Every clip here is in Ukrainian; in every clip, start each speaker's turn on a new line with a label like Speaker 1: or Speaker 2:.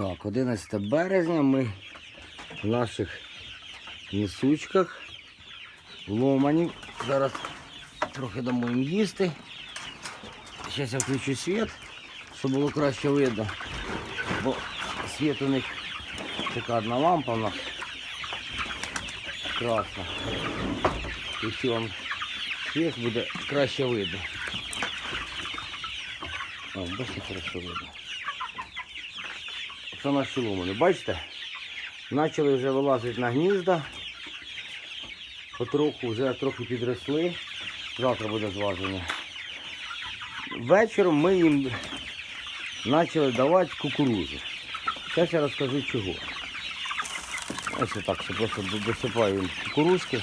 Speaker 1: Так, 11 березня ми в наших несучках ломані. Зараз трохи дамо їм їсти. Зараз я включу світ, щоб було краще видно. Бо світ у них така одна лампа у нас. Красна. Якщо вам світ буде краще видно. О, бачите, хорошо видно. Це наші ломани. Бачите? Почали вже вилазити на гнізда. Потроху вже трохи підросли. Завтра буде зваження. Вечором ми їм почали давати кукурузу. Зараз я розкажу чого. Ось так, що просто д- досипаю їм кукурузки.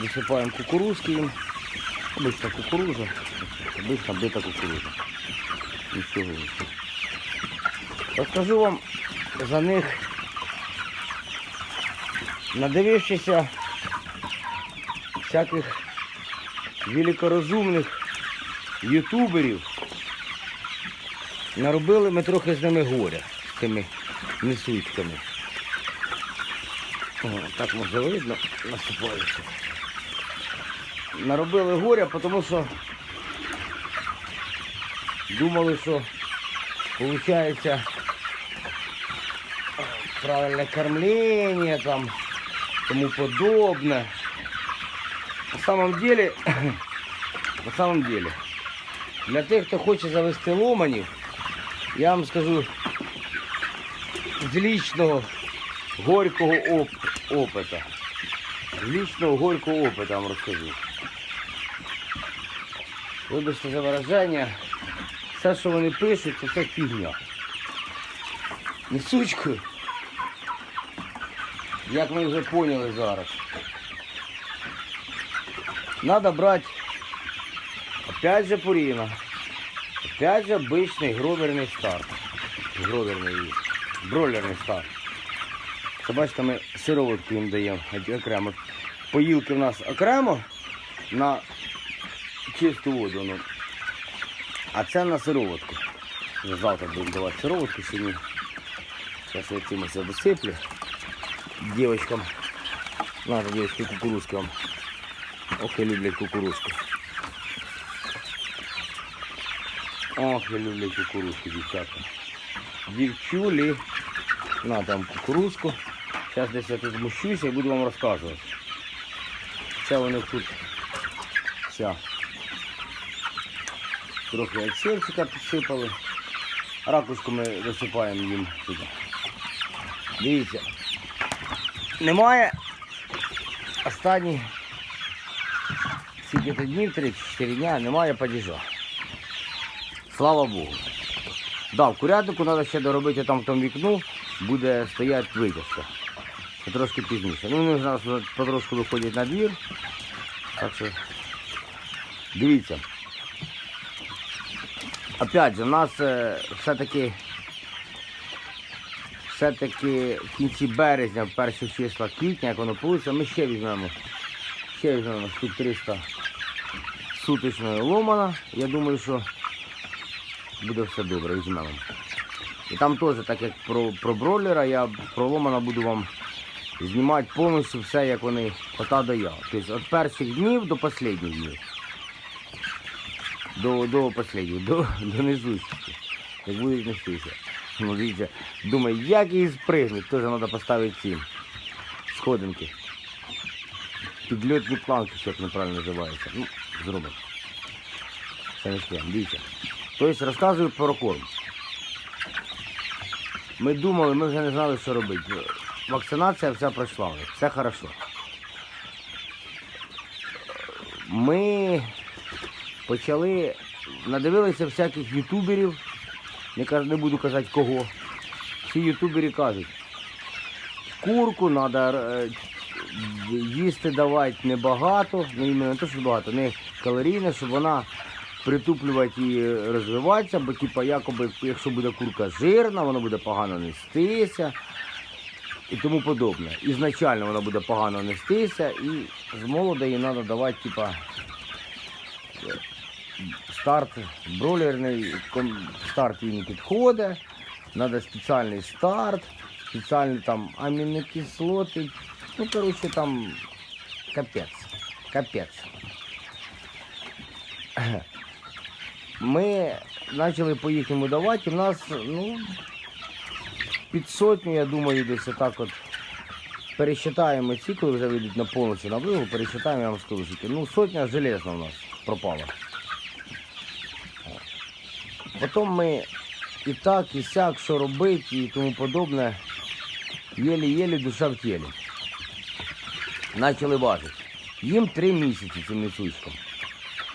Speaker 1: Досипаємо кукурузки їм. Обична кукуруза. Обична бита кукуруза. Нічого. Розкажу вам за них, надивившися всяких великорозумних ютуберів, наробили ми трохи з ними горя, з тими несучками. О, так може видно, насипаюся. Наробили горя, тому що думали, що виходить правильне кормление там тому подобное. На самом деле, на самом деле, для тих, хто хоче завести ломанів, я вам скажу з лічного горького оп опита. З лічного горького опита вам розкажу. Вибачте за вираження, все, що вони пишуть, це все фігня. Несучкою. Як ми вже поняли зараз. Надо брати опять же пуріна. Опять же обичний гроверний старт. Гроверний бройлерний старт. Бачите, ми сироватку їм даємо окремо. Поїлки в нас окремо на чисту воду. А це на сироватку. Завтра будемо давати сироватку сьогодні. Зараз я цим досиплю. Девочкам. Надо девочки кукурузки вам. Ох, и люблять кукурузку. Ох, і люблять кукурузку, дівчатка. Дівчулі. На там кукурузку. Зараз десь я тут змущуся і буду вам розказувати. Це вони тут вся. Трохи отсевчика підсипали. Ракушку ми висипаємо їм туди. Дивіться. Немає останні скільки то днів, 3-4 дня, немає падіжа. Слава Богу. Да, в курятнику треба ще доробити там в тому вікну, буде стояти витяжка. Трошки пізніше. Ну, вони зараз потрошку виходять на двір. Так що дивіться. Опять же, у нас е, все-таки все-таки в кінці березня, в перших числах квітня, як воно вийде, ми ще візьмемо. Ще візьмемо штук 300 суточної ломана. Я думаю, що буде все добре, візьмемо. І там теж, так як про, про бройлера, я про ломана буду вам знімати повністю все, як вони ота до я. Тобто від перших днів до останніх днів. До, до останніх, до, до низучки. Як будуть нестися. Ну, дивіться, думаю, як її спригнуть, теж треба поставити ці сходинки. Підльотні планки, як неправильно називається. Ну, зробимо. Це не стрім, дивіться. Тобто розказую про корм. Ми думали, ми вже не знали, що робити. Вакцинація вся пройшла, все хорошо. Ми почали, надивилися всяких ютуберів, не, кажу- не буду казати кого. Всі ютубери кажуть, курку треба їсти давати небагато, ну іменно не те, що багато, не калорійно, щоб вона притуплювати і розвиватися, бо типа, якоби, якщо буде курка жирна, вона буде погано нестися і тому подобне. Ізначально вона буде погано нестися і з молода їй треба давати, типа, старт бройлерний, старт не підходить, треба спеціальний старт, спеціальні там амінокислоти. Ну, коротше, там капець. Капець. Ми почали по їхньому давати, у нас, ну, під сотню, я думаю, десь отак от пересчитаємо ці, коли вже вийдуть на повністю на вигу, пересчитаємо, я вам скажу. Ну, сотня железна у нас пропала. Потім ми і так, і сяк, що робити і тому подобне. Єлі-єлі душа в тілі. Почали важити. Їм три місяці цим несучкам.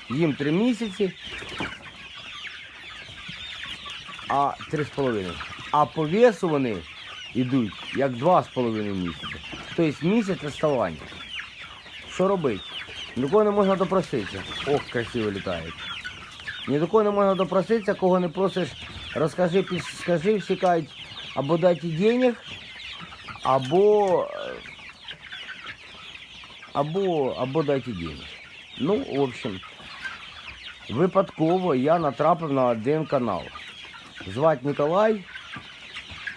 Speaker 1: Їм три місяці, а три з половиною. А по весу вони йдуть як два з половиною місяці. Тобто місяць відставання. Що робити? Ні до кого не можна допроситися. Ох, красиво літають. Ні до кого не можна допроситися, кого не просиш, розкажи, підскажи, всі кажуть, або дайте денег, або, або, або дайте денег. Ну, в общем, випадково я натрапив на один канал. Звати Ніколай,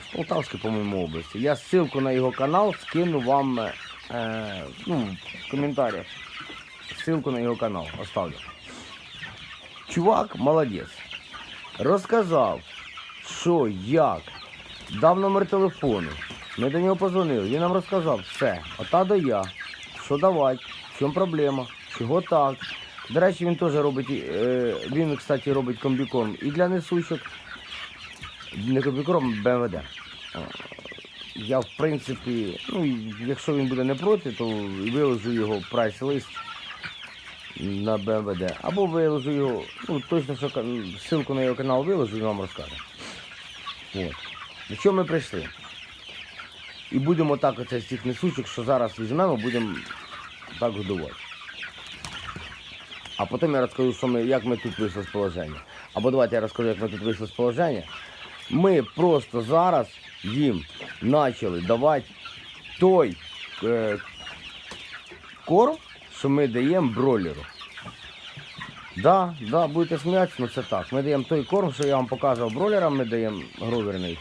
Speaker 1: з Полтавської, по-моєму, області. Я ссылку на його канал скину вам е, ну, в коментарях. Ссылку на його канал оставлю. Чувак молодець. Розказав, що, як, дав номер телефону. Ми до нього позвонили. Він нам розказав все. Ота до я. Що давати, в чому проблема, чого так. До речі, він теж робить, е, він, кстати, робить комбікорм і для несучок. Не комбікорм, БМВД. Я, в принципі, ну, якщо він буде не проти, то виложу його прайс-лист на БМВД. Або виложу його, ну точно, що ссылку на його канал виложу і вам розкажу. От. До чого ми прийшли? І будемо так оце з цих несучок, що зараз візьмемо, будемо так годувати. А потім я розкажу, що ми, як ми тут вийшли з положення. Або давайте я розкажу, як ми тут вийшли з положення. Ми просто зараз їм почали давати той е, корм, що ми даємо бройлеру. Да, да, будете сміятися, ну це так. Ми даємо той корм, що я вам показував бройлерам, ми даємо гроверний.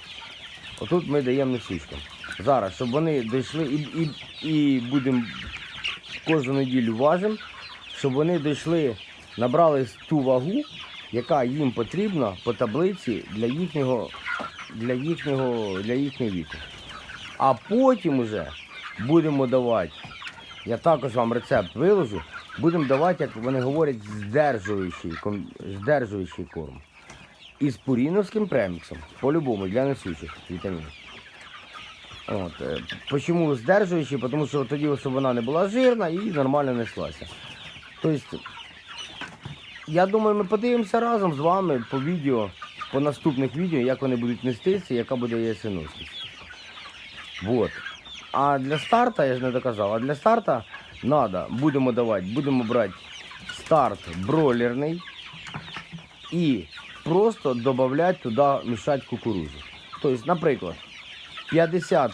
Speaker 1: Отут ми даємо несучкам. Зараз, щоб вони дійшли і, і, і будемо кожну неділю важимо, щоб вони дійшли, набрали ту вагу, яка їм потрібна по таблиці для їхнього, для їхнього, для їхнього віку. А потім уже будемо давати, я також вам рецепт виложу, будемо давати, як вони говорять, здержуючий, здержуючий корм. Із пуріновським преміксом, по-любому, для несучих вітамінів. От, е, Почому здержуючий? Тому що тоді, щоб вона не була жирна і нормально неслася. Тобто, я думаю, ми подивимося разом з вами по відео, по наступних відео, як вони будуть нестися, яка буде її синусність. Вот. А для старта, я ж не доказав, а для старта надо, будемо давати, будемо брати старт бройлерний і просто додавати туди, мішати кукурузу. Тобто, наприклад, 50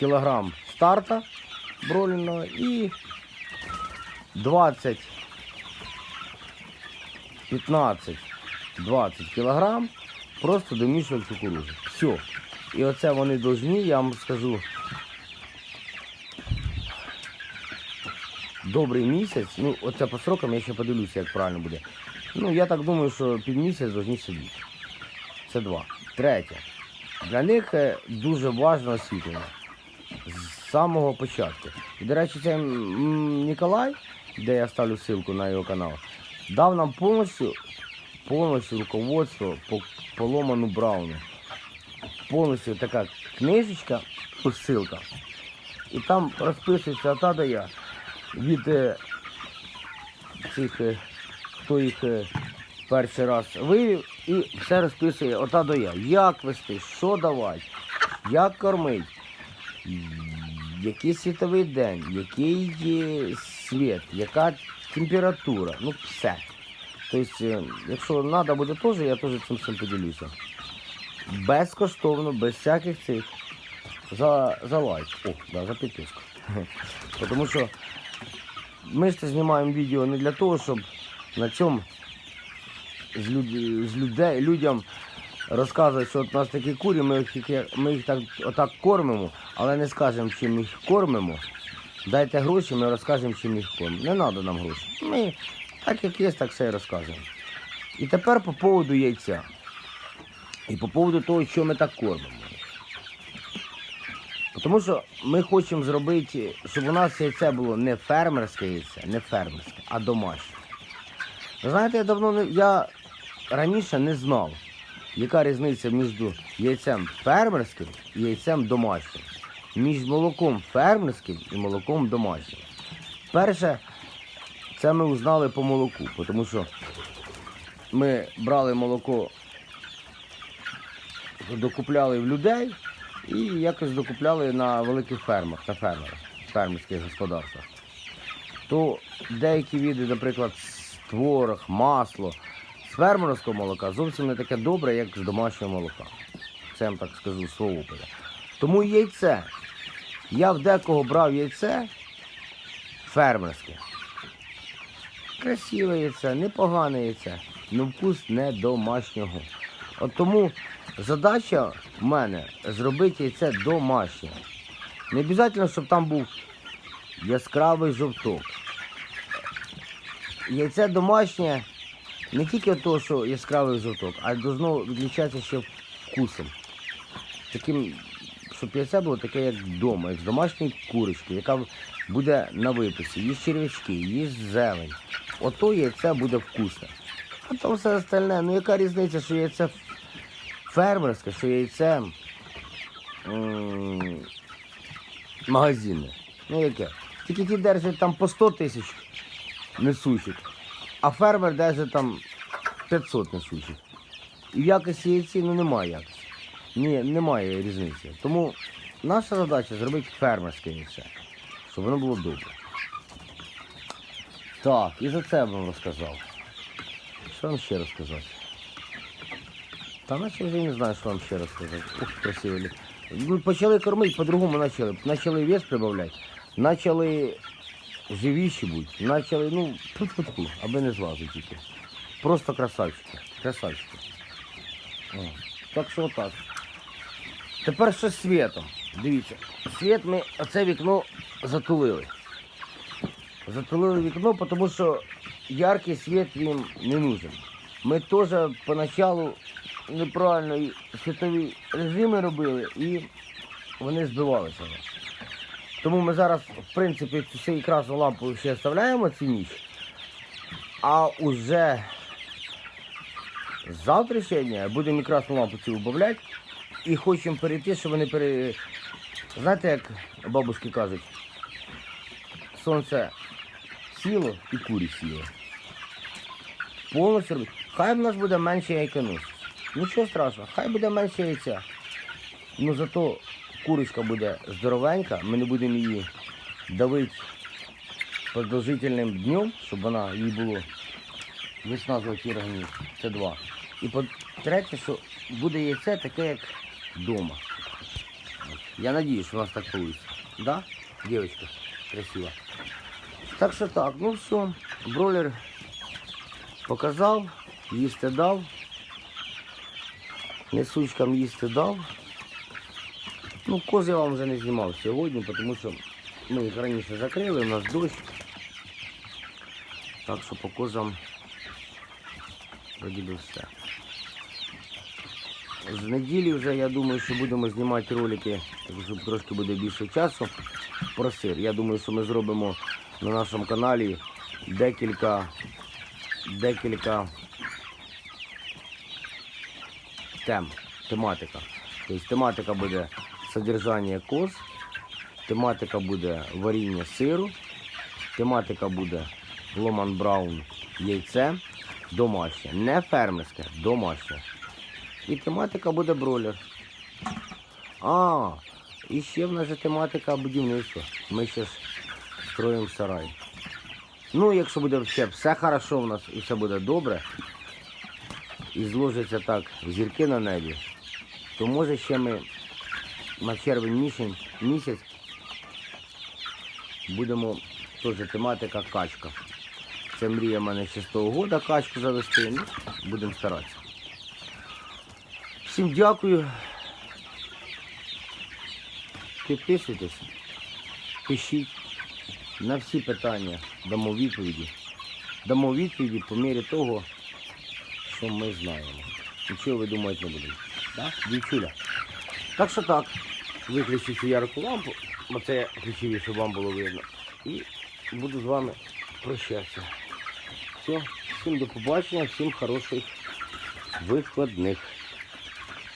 Speaker 1: кг старта бройлерного і 20 15 20 кг просто домішувати кукурузу. Все. І оце вони повинні, я вам скажу, добрий місяць. Ну, оце по срокам я ще подивлюся, як правильно буде. Ну, я так думаю, що під місяць повинні сидіти. Це два. Третє. Для них е, дуже важливе освітлення. З самого початку. І, до речі, цей м, Ніколай, де я ставлю ссылку на його канал, дав нам повністю, повністю руководство по поломану Брауну. Повністю така книжечка, ссылка. І там розписується та де я від е, цих, е, хто їх е, перший раз вивів, і все розписує ота до я. Як вести, що давати, як кормити, який світовий день, який світ, яка температура, ну все. Тобто, якщо треба буде теж, я теж цим всім поділюся. Безкоштовно, без всяких цих. За, за лайк. О, да, за підписку. Тому що ми ж це знімаємо відео не для того, щоб на цьому з, люд... з людей, людям розказувати, що от у нас такі курі, ми їх, ми їх так, отак кормимо, але не скажемо, чим їх кормимо. Дайте гроші, ми розкажемо, чим їх кормимо. Не треба нам гроші. Ми так як є, так все і розкажемо. І тепер по поводу яйця. І по поводу того, що ми так кормимо. Тому що ми хочемо зробити, щоб у нас яйце було не фермерське яйце, не фермерське, а домашнє. Ви знаєте, я давно не. Я раніше не знав, яка різниця між яйцем фермерським і яйцем домашнім. Між молоком фермерським і молоком домашнім. Перше, це ми узнали по молоку, тому що ми брали молоко, докупляли в людей і якось докупляли на великих фермах, на фермерах, фермерських господарствах. То деякі види, наприклад, творог, масло з фермерського молока зовсім не таке добре, як з домашнього молока. Це я вам так скажу з свого. Тому яйце. Я в декого брав яйце фермерське. Красиве яйце, непогане яйце, але вкус не домашнього. От тому задача в мене зробити яйце домашнє. Не обов'язково, щоб там був яскравий жовток. Яйце домашнє не тільки того, що яскравий жовток, а й должно відлічатися ще вкусом. Таким, щоб яйце було таке, як вдома, як з домашньої курочки, яка буде на виписі. Є червячки, є зелень. Ото яйце буде вкусне. А там все остальне, ну яка різниця, що яйце фермерське, що яйце м, магазинне. Ну яке? Тільки ті держать там по 100 тисяч несучих, а фермер держить там 500 несучих. І в якості яйці ну немає якості. Ні, немає різниці. Тому наша задача зробити фермерське яйце, щоб воно було добре. Так, і за це я вам розказав. Що вам ще розказати? Та наче вже не знаю, що вам ще розказати. Ух, красиво. лі- Ну, почали кормити, по-другому почали. Почали вес прибавляти, почали живіші бути, почали, ну, тьфу-тьфу-тьфу, аби не злазити тільки. Просто красавчики, красавчики. О, Так що отак. Тепер що з світом. Дивіться, світ ми оце вікно затулили. Затулили вікно, тому що яркий світ їм не нужен. Ми теж поначалу неправильно світові режими робили і вони збивалися. Тому ми зараз, в принципі, цю красну лампу ще оставляємо цю ніч, а уже з завтрашнього будемо і красну лампу цю вбавляти і хочемо перейти, щоб вони пере... Знаєте, як бабушки кажуть, сонце сіло і курі сіли. Повністю робити. Хай в нас буде менше яйконосів. Нічого страшного, хай буде менше яйця. Ну зато курочка буде здоровенька, ми не будемо її давити продовжительним днем, щоб вона їй було золоті організм. Це два. І по-третє, що буде яйце таке, як вдома. Я надіюсь, що у нас так вийде. Да? Дівчинка красива. Так що так, ну все, бройлер показав, їсти дав. Несучкам їсти дав. Ну, коз я вам вже не знімав сьогодні, тому що ми їх раніше закрили, у нас дощ. Так що по козам вроді би все. З неділі вже я думаю, що будемо знімати ролики, так що трошки буде більше часу про сир. Я думаю, що ми зробимо на нашому каналі декілька, декілька тем, тематика. Тобто тематика буде содержання коз, тематика буде варіння сиру, тематика буде ломан браун яйце, домашнє, не фермерське, домашнє. І тематика буде бройлер. А, і ще в нас же тематика будівництва. Ми ще строїмо сарай. Ну, якщо буде все, все хорошо в нас і все буде добре, і зложиться так зірки на небі, то може ще ми на червень місяць, будемо теж тематика качка. Це мрія мене ще з того года качку завести. Ну, Будемо старатися. Всім дякую. Підписуйтесь, пишіть. На всі питання дамо відповіді. Дамо відповіді по мірі того, що ми знаємо. Нічого ви думаєте не будемо. Да? Дівчуля. Так що так. Виключу цю ярку лампу, бо це її, щоб вам було видно. І буду з вами прощатися. Все, всім до побачення, всім хороших вихідних.